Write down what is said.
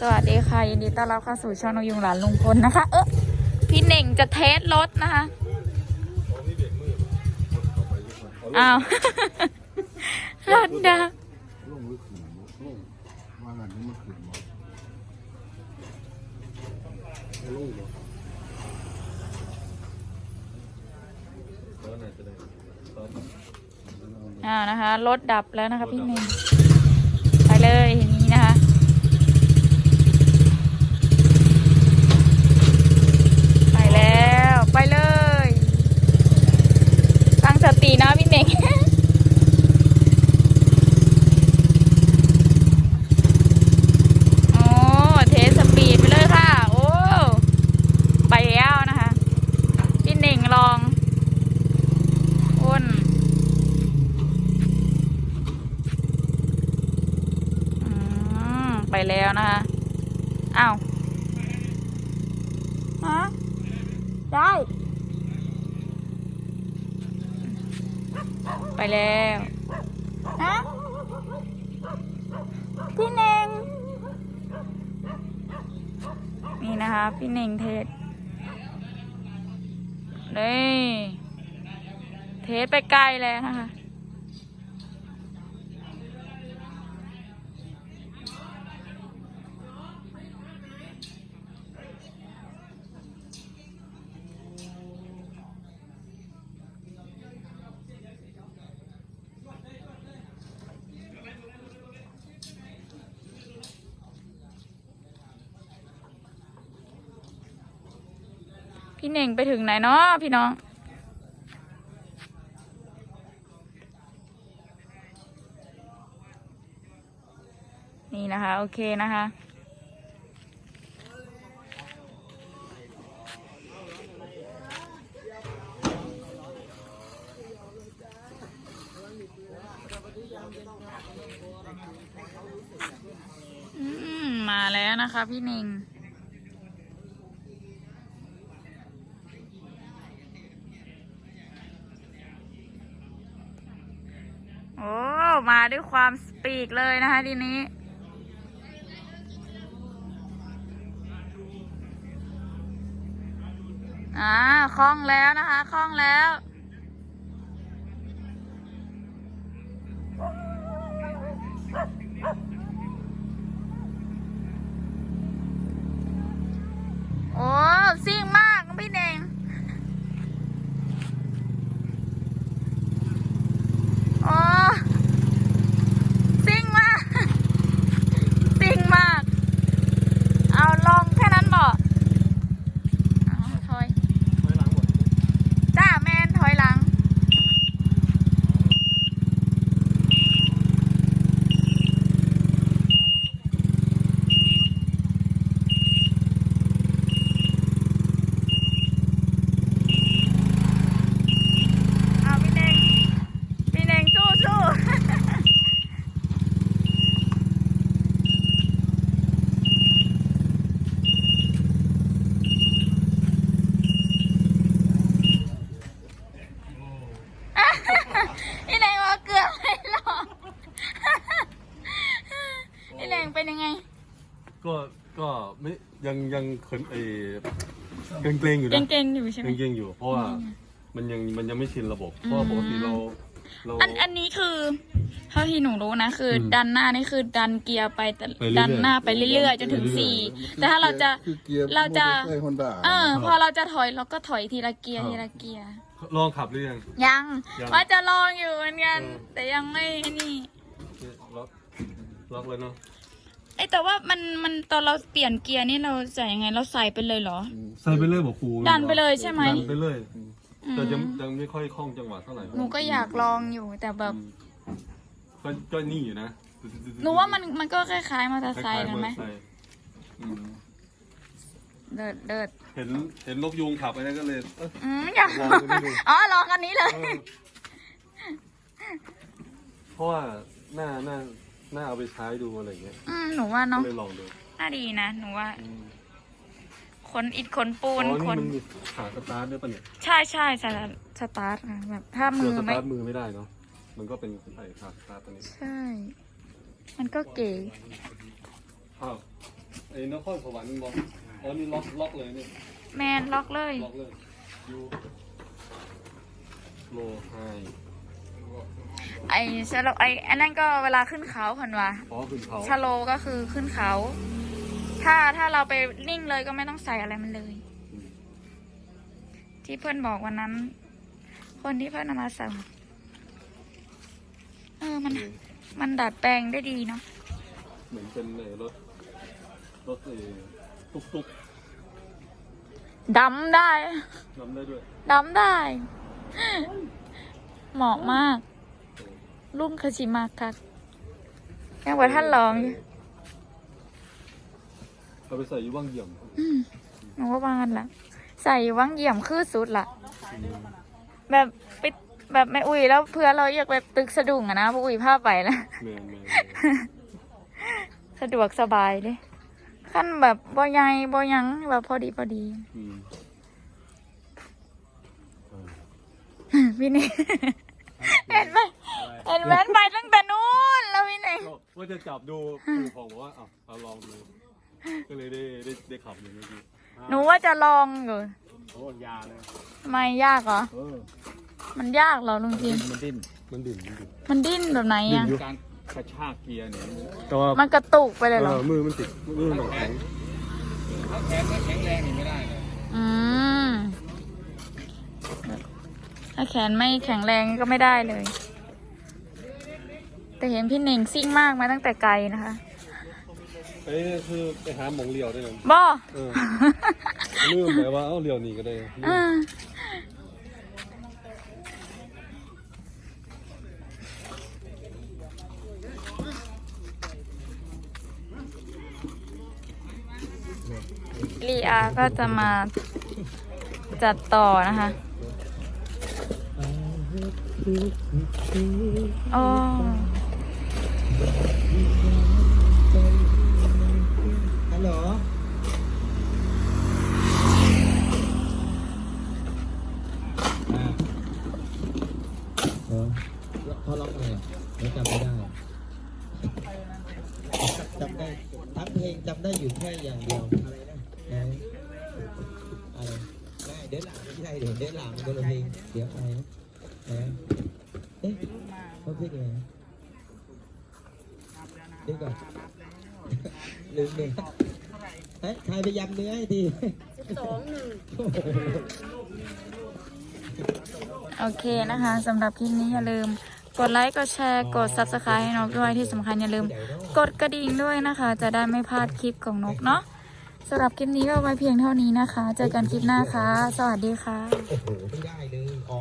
สวัสดีค่ะยินดีต้อนรับเข้าสู่ช่องนยุงหลานลุงพลนะคะ เออพี่เน่งจะเทสรถนะคะอ้าวรถดับลงลึกขึ้นลงว่างันนี้มันขึ้นบ่ลงบ่อ้านะคะรถดับแล้วนะคะพี่เน่งไปเลยอย่างนี้นะคะ ไปแล้วไปเลย ตั้งสตินะพี่เน่ง โอ้เทสปีดไปเลยค่ะ โอ้ ไปแล้วนะคะ พี่เน่งลองอ้นอืมไปแล้วนะคะอ้าว ฮะได้ไปแล้วฮะพี่เน่งนี่นะคะ พี่เน่งเทสเลยเทสไปไกลแล้วนะคะ พี่เน่งไปถึงไหนเนาะพี่น้อง นี่นะคะ โอเคนะคะ อืม มาแล้วนะคะพี่เน่ง ด้วยความสปีกเลยนะคะทีนี้ อ่าคล่องแล้วนะคะคล่องแล้ว โอ้ซิ่งมากพี่เน่ง โอ้ซิ่งมาก ซิ่งมาก เอาลองแค่นั้นบอกเอาถอย จ้าแมนถอยหลัง เอาพี่เน่งพี่เน่งสู้สู้ พี่แรงว่าเกือบไม่หรอก พี่แรงเป็นยังไง ก็ก็ไม่ยังยัง เขินเอเกรงเกรงๆอยู่นะเก่งๆอยู่ใช่ไหมเกรงเกรงๆอยู่ เพราะว่ามันยังมันยังไม่ชินระบบ เพราะว่าปกติเราเรา อันอันนี้คือเท่าที่หนูรู้นะคืออมดันหน้านี่คือดันเกียร์ไปแต่ไปเรื่อยๆดันหน้าไปเรื่อยๆ จนถึงไปเรื่อยๆ สี่แต่ถ้าเราจะ คือเกียร์เราจะมอเตอร์ไซค์ฮอนด้าเออ พอเราจะถอยเราก็ถอยทีละเกียร์ครับทีละเกียร์ลองขับหรือยัง ยังยัง ว่าจะลองอยู่เหมือนกันเออแต่ยังไม่นี่ล็อกล็อกเลยเนาะ ไอยแต่ว่ามันมันตอนเราเปลี่ยนเกียร์นี่เราใส่ยังไงเราใส่ไปเลยเหรอ ใส่ไปเลยบอกครูดันไปเลยใช่ไหม ดันไปเลยอืม แต่ยังยังไม่ค่อยคล่องจังหวะเท่าไหร่หนูก็อยากลองอยู่แต่แบบอืมก็ก็นี่อยู่นะหนูว่ามันมันก็คล้ายๆมอเตอร์คไซล้ายค์ๆมอนะเตไหมอร์ไซค์อืมเดิดเดิดเห็นเห็นนกยูงขับไปนั่นก็เลยเอ้ย อืมอยากลองดูดิดู อ๋อลองอันนี้เลยเออเพราะว่าหน้าหน้าห น้าเอาไปใช้ดูอะไรอย่างเงี้ยอืมหนูว่าก็เนาะเลยลองดูน่าดีนะ หนูว่าอืมขนอิดขนปูอ๋อนนี่ขนมันมีขาสตาร์ทด้วยปะเนี่ยใช่ใช่สตาร์ทสตาร์ทค่ะแบบถ้ามืตัวอสไม่ ตาร์ทมือไม่ได้เนาะมันก็เป็นไอ้ขาสตาร์ทตัวนี้ใช่ มันก็เก๋ อ้าวไอ้นครสวรรค์บอกอ๋อนี่ล็อกล็อกเลยนี่แมนล็อกเลยล็อกเลยยูโลไฮ ไอ้ชะโลไอ้อันนั้นก็เวลาขึ้นเขาผ่นว่าอ๋อขึ้นเขาชะโลก็คือขึ้นเขา ถ้าถ้าเราไปนิ่งเลยก็ไม่ต้องใส่อะไรมันเลยอืมที่เพื่อนบอกวันนั้น คนที่เพื่อนเอามาสั่งเออมันมันดัดแปลงได้ดีเนาะเหมือนเป็นไอ้รถรถไอ้ตุ๊กตุ๊กดำได้นำได้ด้วยดำได้ เหมาะมาก รุ่งคาชิมากคักยังว่าท่านลองอยู่เอาไปใส่อยูว่างเยี่ยมอืมหนูว่าว่างันละใส่วังเยี่ยมคือสุดละแบบไปแบบแม่อุ้ยแล้วเพื่อเราอยากไปตึกสะดุ้งอะนะพวกอุ้ยพาไปนะแมนแมนสะดวกสบายเลยขั้นแบบบ่ใหญ่บ่หยังแบบพอดีพอดีอืมอ่าพี่เน่เห็นไหม เห็นไหมไปตั้งแต่นู้นแล้วพี่เน่ก็ว่าจะจับดูปู่ของบอกว่าอะเอาลองดูก็เลยได้ได้ได้ขับอย่างเมื่อกี้หนูว่าจะลองอยู่โอ้ยาเลยทำไมยากเหรอ เออมันยากเหรอลุงจิมมันดิ้นมันดิ้นมันดิ้นมันดิ้นแบบไหนอะ การกระชากเกียร์เนี่ยแต่ว่ามันกระตุกไปเลยเหรอเออมือมันติดมือมันแข็งถ้าแขนไม่แข็งแรงนี่ไม่ได้เลยอืม ถ้าแขนไม่แข็งแรงก็ไม่ได้เลย แต่เห็นพี่เน่งซิ่งมากมาตั้งแต่ไกลนะคะไอ้นี่คือไปหาหมองเลียวได้เลยบ่เออลืมไปว่าเอ้าเลียวหนีก็ได้อ่าลีอาก็จะมาจัดต่อนะคะอ๋อ ฮัลโหลเออเขาล็อกอะไรอะผมจำไม่ได้จำได้ทั้งเพลงจำได้อยู่แค่อย่างเดียวอะไรนะเอออะไรได้เดินหลังไม่ใช่เดี๋ยวเดินหลังก็เลยเพลงเดี๋ยวอะไรนะเออเอ๊ะเขาเพลงอะไรนะเดี๋ยวก่อนลืมเลยเฮ้ยใครไปยำเนื้อให้ทีโอเคนะคะสำหรับคลิปนี้อย่าลืม กดไลค์ กดแชร์ กด subscribe ให้นกด้วยที่สำคัญอย่าลืม กดกระดิ่งด้วยนะคะ จะได้ไม่พลาดคลิปของนกเนาะสำหรับคลิปนี้ก็ไว้เพียงเท่านี้นะคะ เจอกันคลิปหน้าค่ะ สวัสดีค่ะ โอ้โหไม่ได้เลย